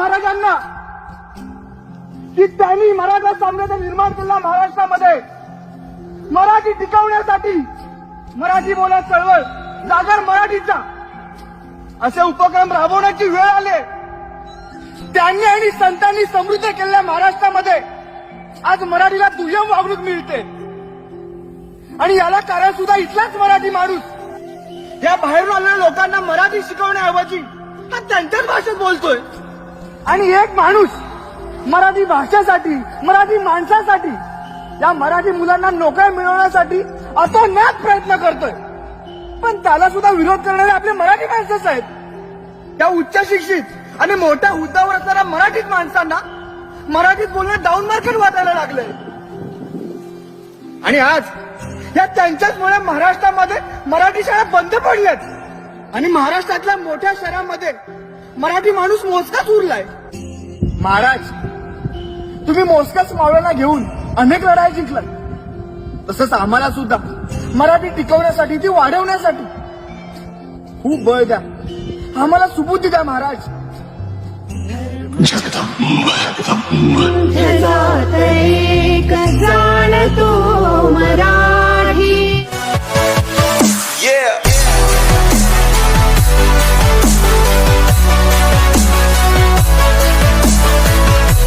महाराजांना की त्यांनी मराठा साम्राज्य निर्माण केला महाराष्ट्रामध्ये. मराठी टिकवण्यासाठी मराठी बोला चळवळ जागर मराठीचा. असे उपक्रम राबवण्याची वेळ आले त्यांनी आणि संतांनी समृद्ध केलेल्या महाराष्ट्रामध्ये आज मराठीला दुय्यम वागणूक मिळते. आणि याला कारण सुद्धा इथलाच मराठी माणूस. या बाहेरून आलेल्या लोकांना मराठी शिकवण्याऐवजी हा त्यांच्याच भाषेत बोलतोय. आणि एक माणूस मराठी भाषेसाठी मराठी माणसासाठी या मराठी मुलांना नोकऱ्या मिळवण्यासाठी अतोनात प्रयत्न करतोय. पण त्याला सुद्धा विरोध करणारे आपले मराठी माणसंच आहेत. त्या उच्च शिक्षित आणि मोठ्या हुद्द्यावर असणाऱ्या मराठीत माणसांना मराठीत बोलणं डाऊन मार्केट वाटायला लागलंय. आणि आज या त्यांच्याचमुळे महाराष्ट्रामध्ये मराठी शाळा बंद पडल्यात आणि महाराष्ट्रातल्या मोठ्या शहरामध्ये मराठी माणूस मोजकाच उरलाय. महाराज तुम्ही मोजकाच मावळ्यांना घेऊन अनेक लढाई जिंकलात. तसंच आम्हाला सुद्धा मराठी टिकवण्यासाठी ती वाढवण्यासाठी. खूप बळ द्या. आम्हाला सुबुद्धी द्या महाराज. जगदंब जगदंब.